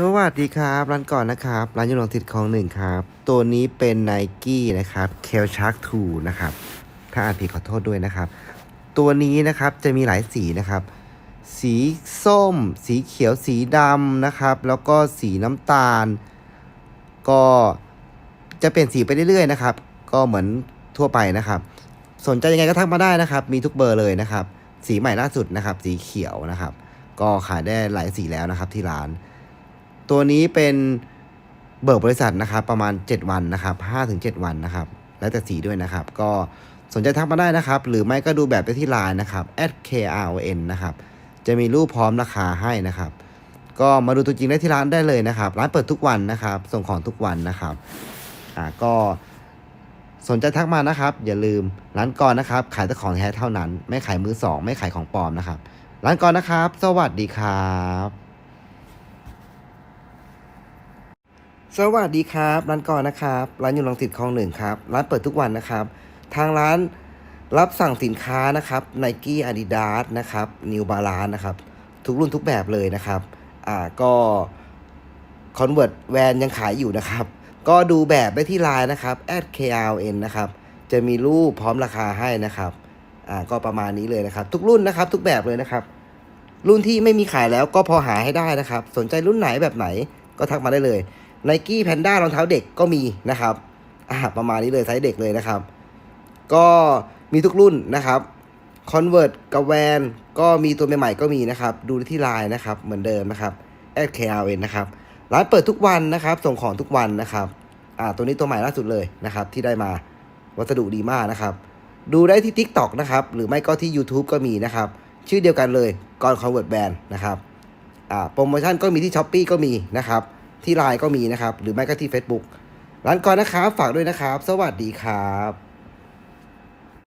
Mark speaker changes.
Speaker 1: สวัสดีครับร้านก่อนนะครับร้านยูนองติดของหนึ่งครับ ตัวนี้เป็นไนกี้นะครับเคลชาร์กทูนะครับ ถ้าอ่านผิดขอโทษด้วยนะครับ ตัวนี้นะครับจะมีหลายสีนะครับ สีส้ม สีเขียวสีดำนะครับ แล้วก็สีน้ำตาล ก็จะเปลี่ยนสีไปเรื่อยๆนะครับ ก็เหมือนทั่วไปนะครับ สนใจยังไงก็ทักมาได้นะครับ มีทุกเบอร์เลยนะครับ สีใหม่ล่าสุดนะครับ สีเขียวนะครับ ก็ขายได้หลายสีแล้วนะครับที่ร้าน ตัวนี้เป็นเบิกบริษัทนะครับประมาณ 7 วันนะครับ5-7 วันนะครับ แล้วแต่สีด้วยนะครับ ก็สนใจทักมาได้นะครับ หรือไม่ก็ดูแบบได้ที่ไลน์นะครับ @kron นะครับจะมีรูปพร้อมราคาให้นะครับ ก็มาดูตัวจริงได้ที่ร้านได้เลยนะครับ ร้านเปิดทุกวันนะครับ ส่งของทุกวันนะครับอ่าก็สนใจทักมานะครับ อย่าลืมร้านกรนะครับ ขายแต่ของแท้เท่านั้น ไม่ขายมือสอง ไม่ขายของปลอมนะครับ ร้านกรนะครับ สวัสดีครับ สวัสดีครับ ร้านกรนนะครับ ร้านอยู่ลังสิตคลองหนึ่งครับ ร้านเปิดทุกวันนะครับ ทางร้านรับสั่งสินค้านะครับไนกี้อาดิดาสนะครับนิวบาลานนะครับ ทุกรุ่นทุกแบบเลยนะครับ อ่าก็คอนเวิร์ตแวนยังขายอยู่นะครับ ก็ดูแบบได้ที่ไลน์นะครับ @krn นะครับ จะมีรูปพร้อมราคาให้นะครับ อ่าก็ประมาณนี้เลยนะครับ ทุกรุ่นนะครับ ทุกแบบเลยนะครับ รุ่นที่ไม่มีขายแล้วก็พอหาให้ได้นะครับ สนใจรุ่นไหนแบบไหนก็ทักมาได้เลย ไนกี้แพนด้ารองเท้าเด็กก็มีนะครับอ่าประมาณนี้เลยไซส์เด็กเลยนะครับ ก็มีทุกรุ่นนะครับ Convert กับแวนก็มีตัวใหม่ๆก็มีนะครับ ดูได้ที่ไลน์นะครับ เหมือนเดิมนะครับ @krn นะครับร้านเปิดทุกวันนะครับ ส่งของทุกวันนะครับอ่าตัวนี้ตัวใหม่ล่าสุดเลยนะครับ ที่ได้มาวัสดุดีมากนะครับ ดูได้ที่ TikTok นะครับ หรือไม่ก็ที่ YouTube ก็มีนะครับ ชื่อเดียวกันเลยก่อน Convert Band นะครับอ่าโปรโมชั่นก็มีที่ s h อ p e e ก็มีนะครับ ที่ไลน์ก็มีนะครับ หรือไม่ก็ที่ Facebook ร้านก่อนนะครับ ฝากด้วยนะครับ สวัสดีครับ